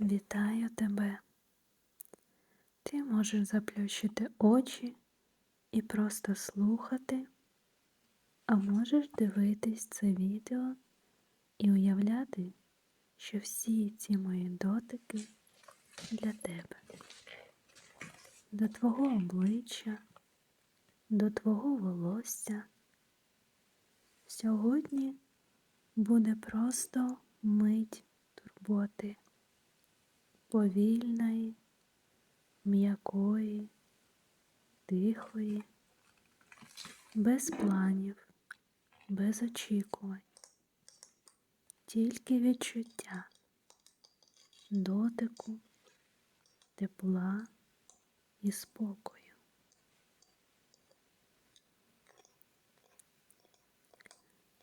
Вітаю тебе. Ти можеш заплющити очі і просто слухати, а можеш дивитись це відео і уявляти, що всі ці мої дотики для тебе, до твого обличчя, до твого волосся. Сьогодні буде просто мить турботи повільної, м'якої, тихої, без планів, без очікувань, тільки відчуття дотику, тепла і спокою.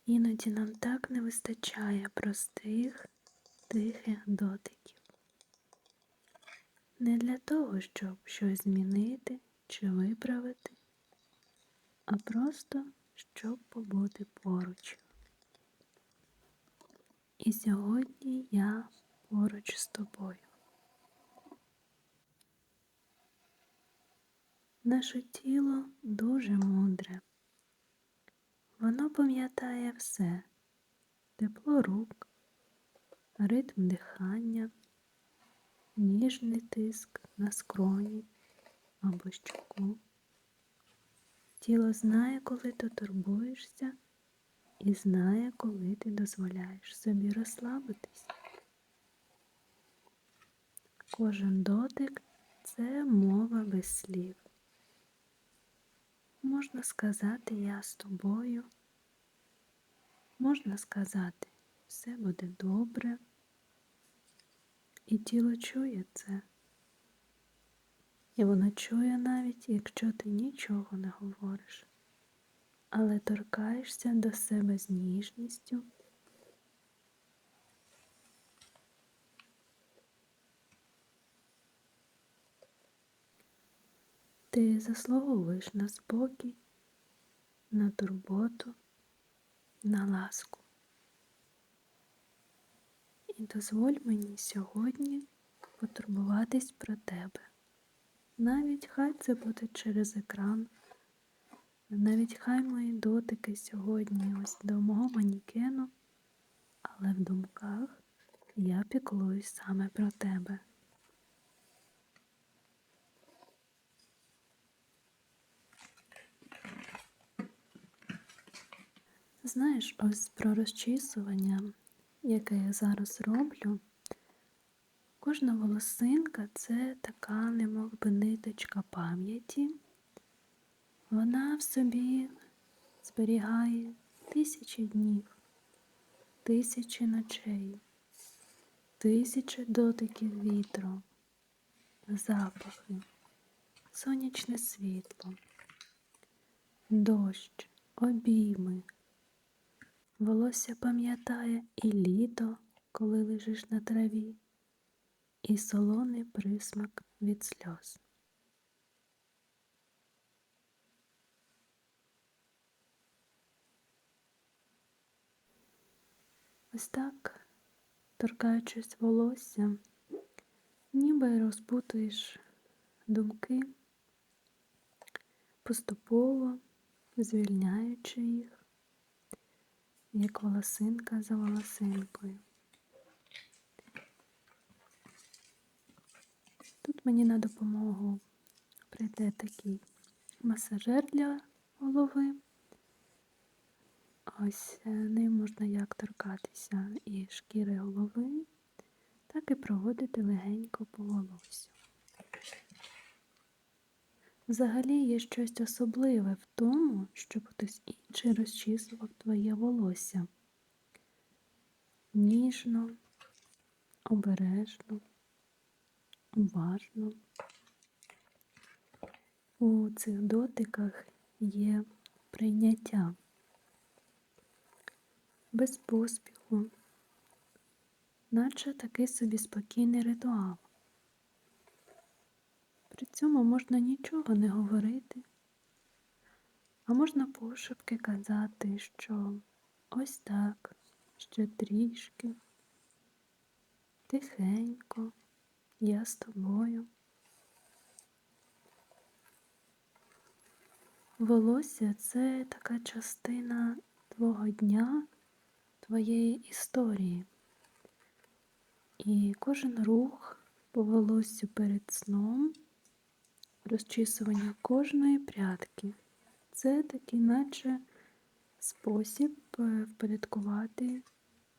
Іноді нам так не вистачає простих, тихих дотиків. Не для того, щоб щось змінити чи виправити, а просто щоб побути поруч. І сьогодні я поруч з тобою. Наше тіло дуже мудре. Воно пам'ятає все тепло рук, ритм дихання, ніжний тиск на скроні або щоку. Тіло знає, коли ти турбуєшся, і знає, коли ти дозволяєш собі розслабитись. Кожен дотик це мова без слів. Можна сказати я з тобою, можна сказати все буде добре, і тіло чує це. І воно чує навіть, якщо ти нічого не говориш, але торкаєшся до себе з ніжністю. Ти заслуговуєш на спокій, на турботу, на ласку. І дозволь мені сьогодні потурбуватись про тебе. Навіть хай це буде через екран, навіть хай мої дотики сьогодні ось до мого манікену, але в думках я піклуюсь саме про тебе. Знаєш, ось про розчісування, яке я зараз роблю, кожна волосинка це така, немов би ниточка пам'яті. Вона в собі зберігає тисячі днів, тисячі ночей, тисячі дотиків вітру, запахи, сонячне світло, дощ, обійми. Волосся пам'ятає і літо, коли лежиш на траві, і солоний присмак від сльоз. Ось так, торкаючись волосся, ніби розпутуєш думки, поступово звільняючи їх як волосинка за волосинкою. Тут мені на допомогу прийде такий масажер для голови. Ось е, ним можна як торкатися і шкіри голови, так і проводити легенько по волосю. Взагалі є щось особливе в тому, щоб хтось інший розчісував твоє волосся. Ніжно, обережно, уважно. У цих дотиках є прийняття без поспіху, наче такий собі спокійний ритуал. При цьому можна нічого не говорити, а можна пошепки казати, що ось так, ще трішки, тихенько, я з тобою. Волосся це така частина твого дня, твоєї історії. І кожен рух по волоссю перед сном, розчісування кожної прядки. Це такий, наче спосіб е, впорядкувати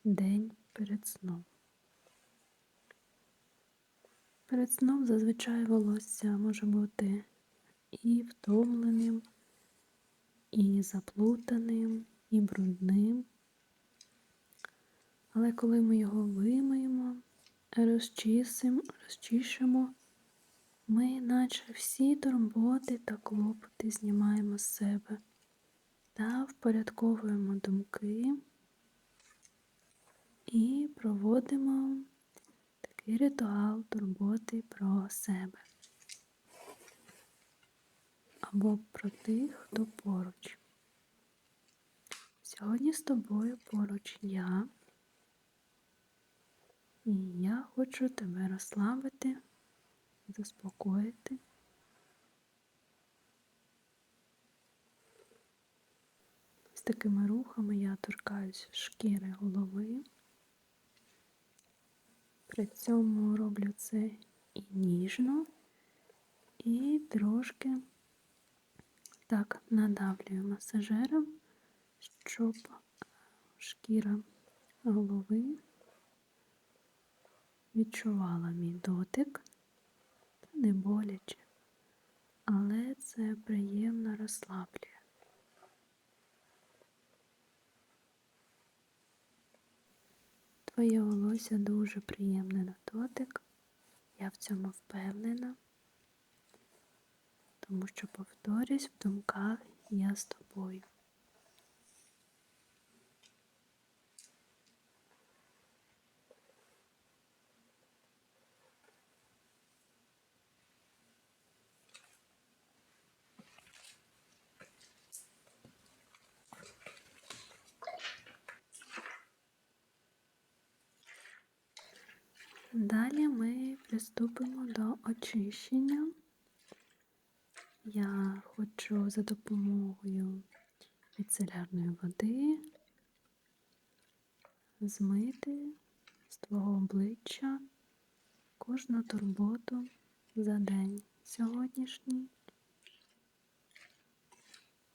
день перед сном. Перед сном зазвичай волосся може бути і втомленим, і заплутаним, і брудним. Але коли ми його вимиємо, розчисимо, розчішимо, ми наче всі турботи та клопоти знімаємо з себе та впорядковуємо думки і проводимо такий ритуал турботи про себе або про тих, хто поруч. Сьогодні з тобою поруч я, і я хочу тебе розслабити, заспокоїти. З такими рухами я торкаюся шкіри голови. При цьому роблю це і ніжно, і трошки так надавлюю масажером, щоб шкіра голови відчувала мій дотик, не боляче, але це приємно розслаблює. Твоє волосся дуже приємне на дотик, я в цьому впевнена, тому що повторюсь в думках я з тобою. Далі ми приступимо до очищення. Я хочу за допомогою міцелярної води змити з твого обличчя кожну турботу за день сьогоднішній,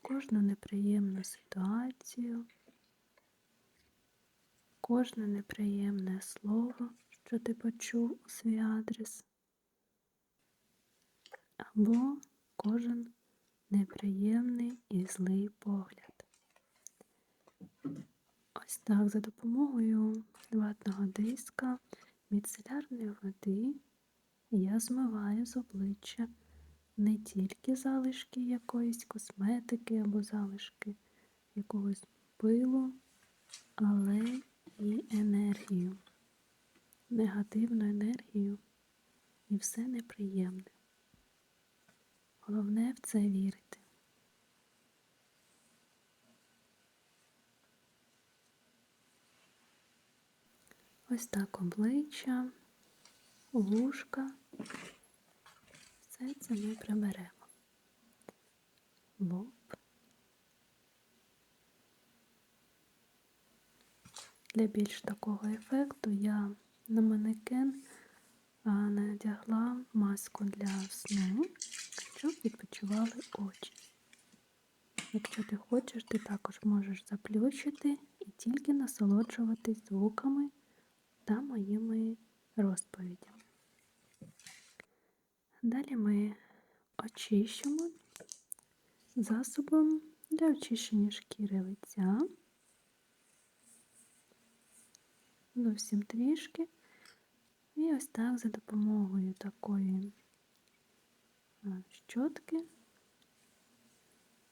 кожну неприємну ситуацію, кожне неприємне слово що ти почув у свій адрес, або кожен неприємний і злий погляд. Ось так за допомогою ватного диска міцелярної води я змиваю з обличчя не тільки залишки якоїсь косметики або залишки якогось пилу, але і енергію негативну енергію і все неприємне. Головне в це вірити. Ось так обличчя, вушка. Все це ми приберемо. Лоб. Для більш такого ефекту я на манекен надягла маску для сну, щоб відпочивали очі. Якщо ти хочеш, ти також можеш заплющити і тільки насолоджуватись звуками та моїми розповідями. Далі ми очищимо засобом для очищення шкіри лиця. Зовсім трішки. І ось так за допомогою такої щотки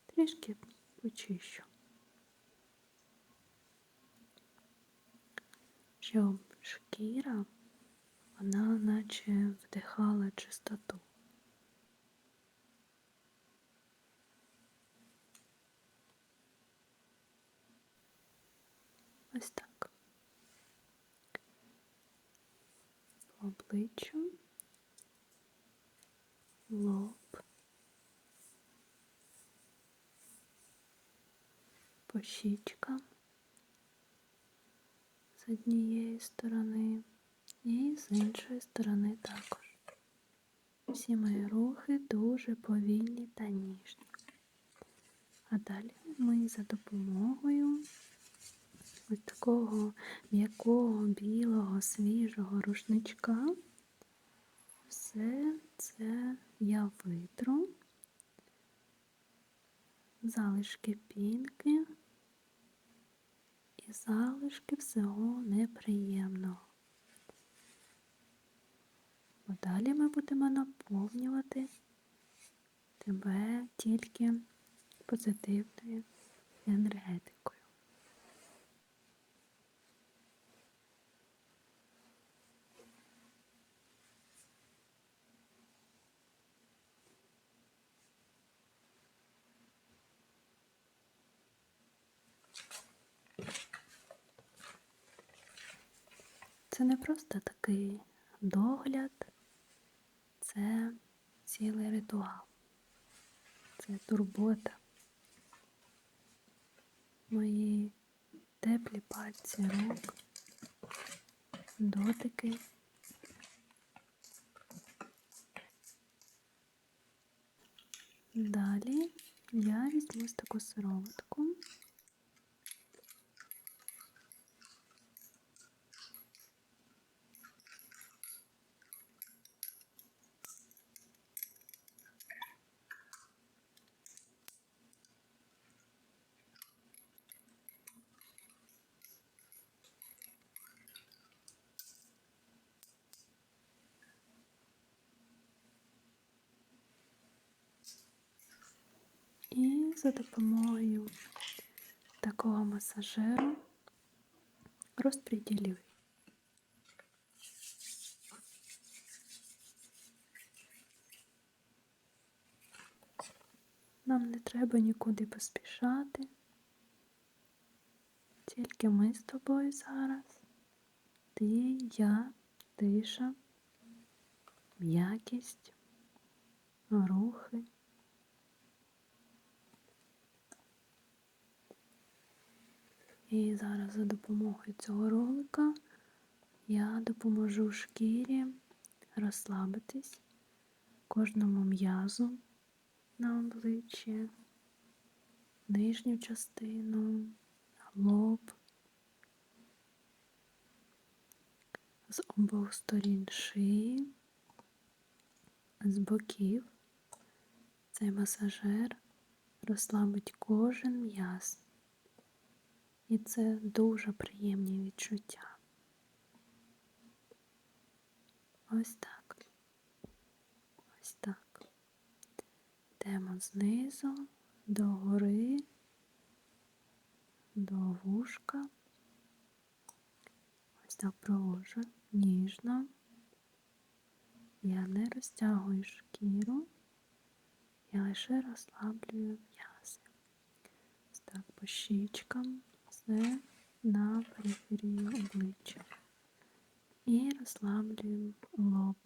трішки почищу, щоб шкіра вона наче вдихала чистоту. Ось так. Обличчю лоб, по щічкам з однієї сторони і з іншої сторони також. Всі мої рухи дуже повільні та ніжні. А далі ми за допомогою ось такого м'якого, білого, свіжого рушничка все це я витру, залишки пінки і залишки всього неприємного. Бо далі ми будемо наповнювати тебе тільки позитивною енергетикою. Це не просто такий догляд, це цілий ритуал, це турбота. Мої теплі пальці рук, дотики. Далі я візьму таку сироватку. І за допомогою такого масажеру розподілюю. Нам не треба нікуди поспішати. Тільки ми з тобою зараз. Ти, я, тиша, м'якість, рухи. І зараз за допомогою цього ролика я допоможу шкірі розслабитись кожному м'язу на обличчі, нижню частину, лоб, з обох сторін шиї, з боків. Цей масажер розслабить кожен м'яз. І це дуже приємні відчуття. Ось так. Ось так. Йдемо знизу до гори, до вушка. Ось так провожу ніжно. Я не розтягую шкіру, я лише розслаблюю м'язи. Ось так по щічкам все на периферії обличчя. І розслаблюємо лоб.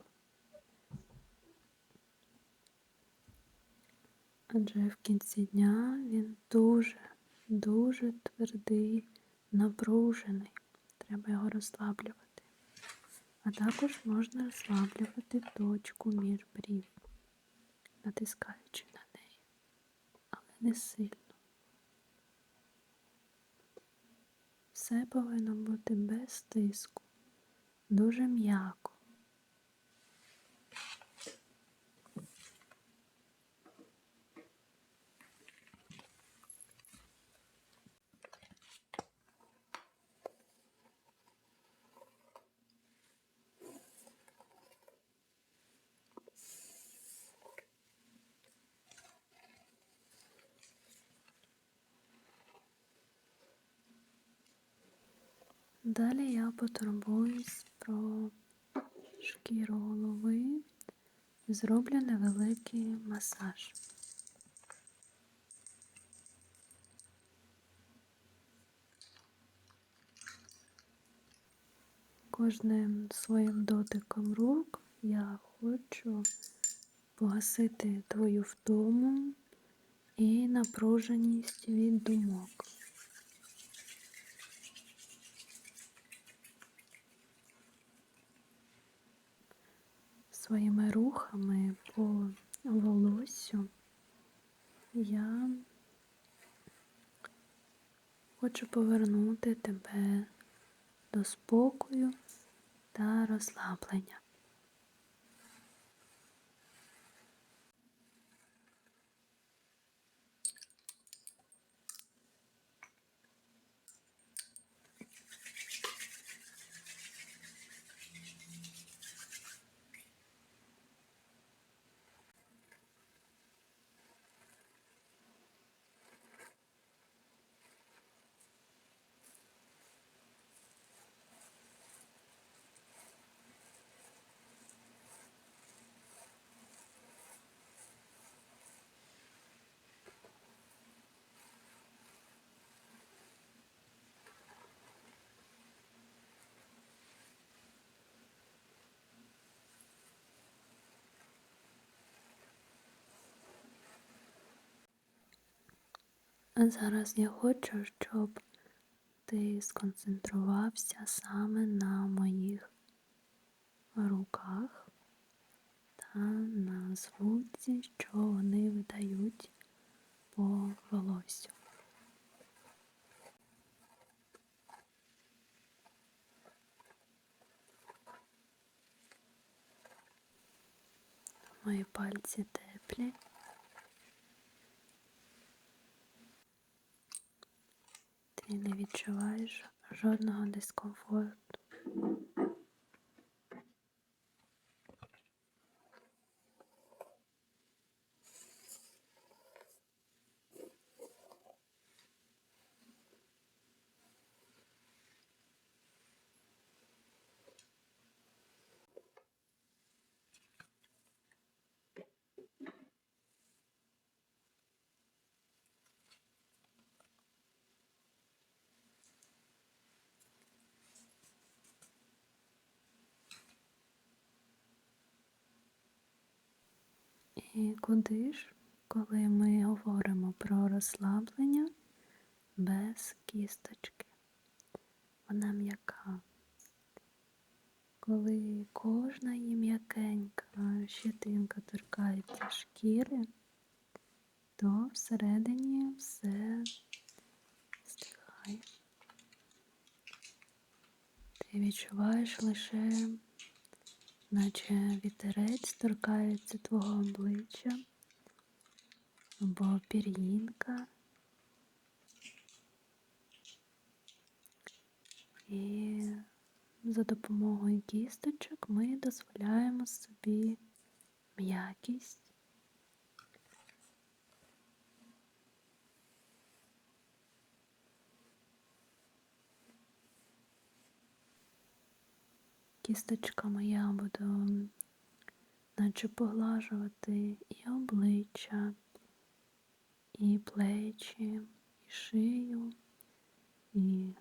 Адже в кінці дня він дуже, дуже твердий, напружений. Треба його розслаблювати. А також можна розслаблювати точку між брів, натискаючи на неї, але не сильно. Все повинно бути без тиску, дуже м'яко. Далі я потурбуюсь про шкіру голови і зроблю невеликий масаж. Кожним своїм дотиком рук я хочу погасити твою втому і напруженість від думок. Своїми рухами по волосю я хочу повернути тебе до спокою та розслаблення. Зараз я хочу, щоб ти сконцентрувався саме на моїх руках та на звуці, що вони видають по волосю. Мої пальці теплі. Ти не відчуваєш жодного дискомфорту. І куди ж, коли ми говоримо про розслаблення без кісточки? Вона м'яка. Коли кожна її м'якенька щетинка торкається шкіри, то всередині все стихає. Ти відчуваєш лише наче вітерець торкається твого обличчя або пір'їнка. І за допомогою кісточок ми дозволяємо собі м'якість. Кісточками я буду наче поглажувати і обличчя, і плечі, і шию, і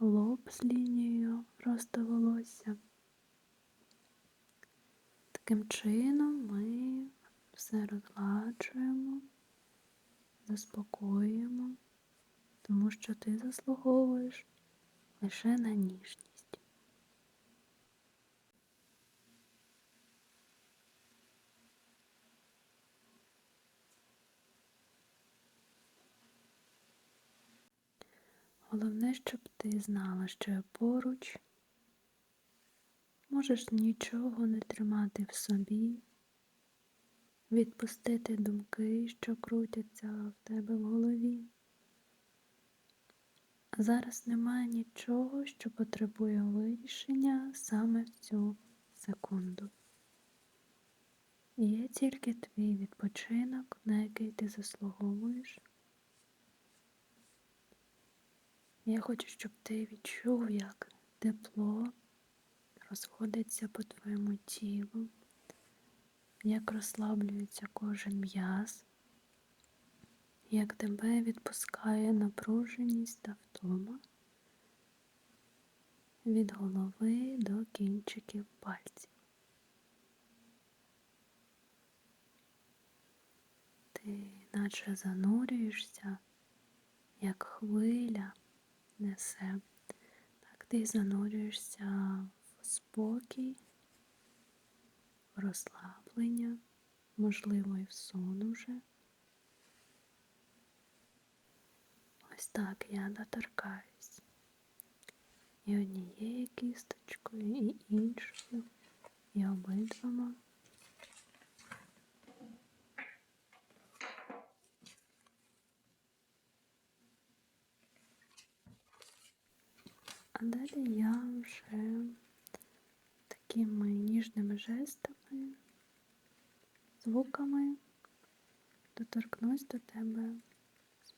лоб з лінією просто волосся. Таким чином ми все розгладжуємо, заспокоюємо, тому що ти заслуговуєш лише на ніжність. Головне, щоб ти знала, що я поруч. Можеш нічого не тримати в собі, відпустити думки, що крутяться в тебе в голові. Зараз немає нічого, що потребує вирішення саме в цю секунду. Є тільки твій відпочинок, на який ти заслуговуєш. Я хочу, щоб ти відчув, як тепло розходиться по твоєму тілу, як розслаблюється кожен м'яз, як тебе відпускає напруженість та втома від голови до кінчиків пальців. Ти наче занурюєшся, як хвиля несе, так ти занурюєшся в спокій, в розслаблення, можливо, і в сон уже. Ось так я доторкаюсь. І однією кісточкою, і іншою, і обидвома. А далі я вже такими ніжними жестами, звуками доторкнусь до тебе з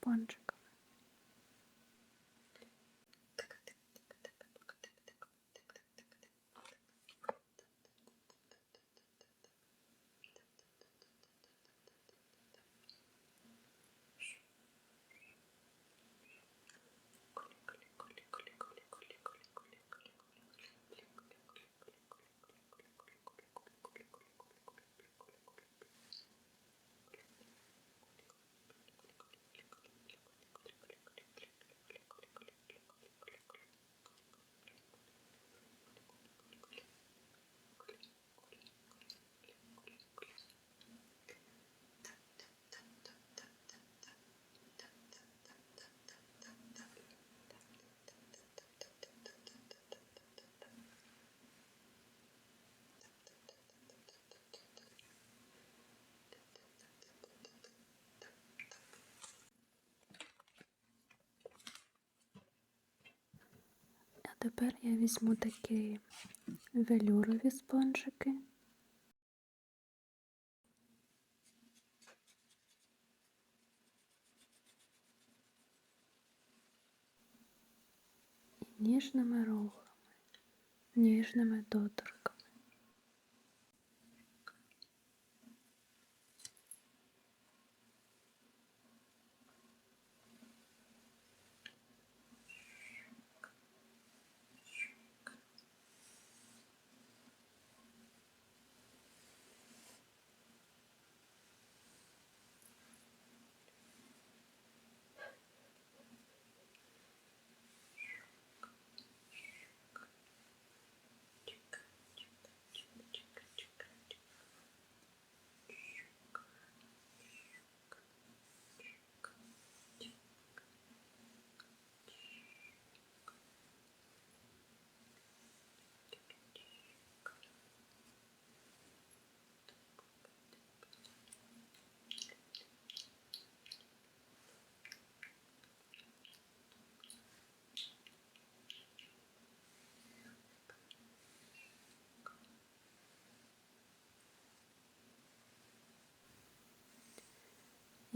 тепер я візьму такі велюрові спонжики. І ніжними рухами, ніжними доторками.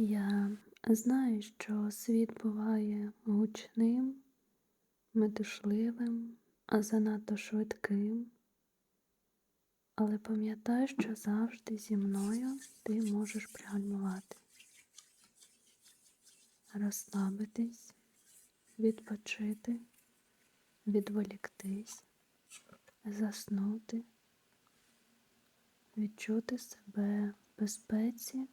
Я знаю, що світ буває гучним, метушливим, а занадто швидким. Але пам'ятай, що завжди зі мною ти можеш пригальмувати, розслабитись, відпочити, відволіктись, заснути, відчути себе в безпеці.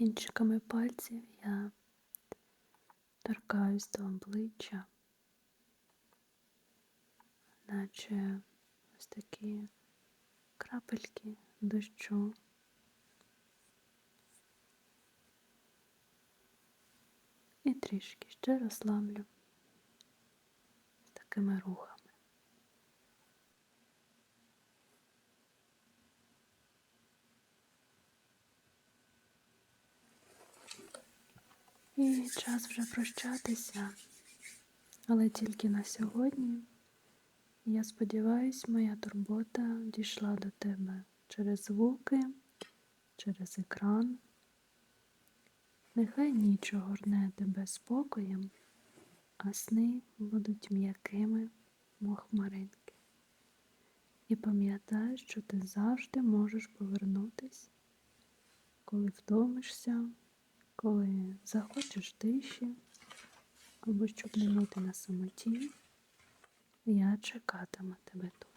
Кінчиками пальців я торкаюсь до обличчя, наче ось такі крапельки дощу. І трішки ще розслаблю такими рухами. І час вже прощатися, але тільки на сьогодні. Я сподіваюсь, моя турбота дійшла до тебе через звуки, через екран, Нехай ніч огорне тебе спокоєм, а сни будуть м'якими, мов хмаринки. І пам'ятай, що ти завжди можеш повернутись, коли втомишся, коли захочеш тиші, або щоб не бути на самоті, я чекатиму тебе тут.